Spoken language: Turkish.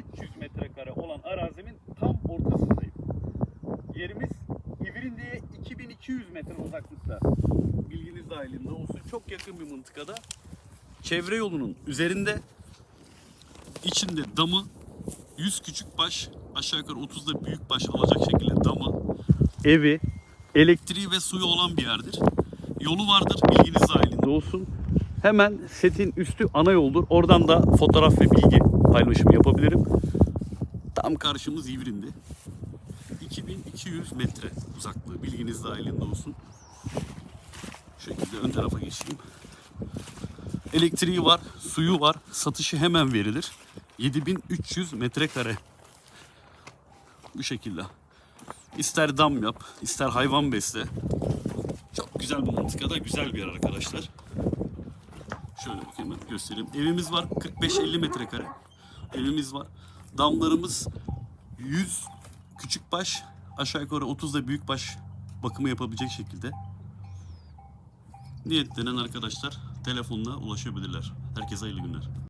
7300 metrekare olan arazimin tam ortasındayım. Yerimiz İvrindi'ye 2200 metre uzaklıkta. Bilginiz dahilinde olsun. Çok yakın bir mıntıkada. Çevre yolunun üzerinde içinde damı 100 küçük baş aşağı yukarı 30 da büyük baş alacak şekilde damı evi elektriği ve suyu olan bir yerdir. Yolu vardır bilginiz dahilinde olsun. Hemen setin üstü ana yoldur. Oradan da fotoğraf ve bilgi paylaşımı yapabilirim. Tam karşımız İvrindi. 2200 metre uzaklığı bilginiz dahilinde olsun. Şu şekilde ön tarafa geçeyim. Elektriği var, suyu var, satışı hemen verilir. 7300 metrekare. Bu şekilde. İster dam yap, ister hayvan besle. Çok güzel bir mıntıkada, güzel bir yer arkadaşlar. Şöyle bakayım ben göstereyim. Evimiz var 45-50 metrekare. Evimiz var. Damlarımız 100 küçük baş, aşağı yukarı 30 da büyük baş bakımı yapabilecek şekilde. Niyetlenen arkadaşlar telefonla ulaşabilirler. Herkese hayırlı günler.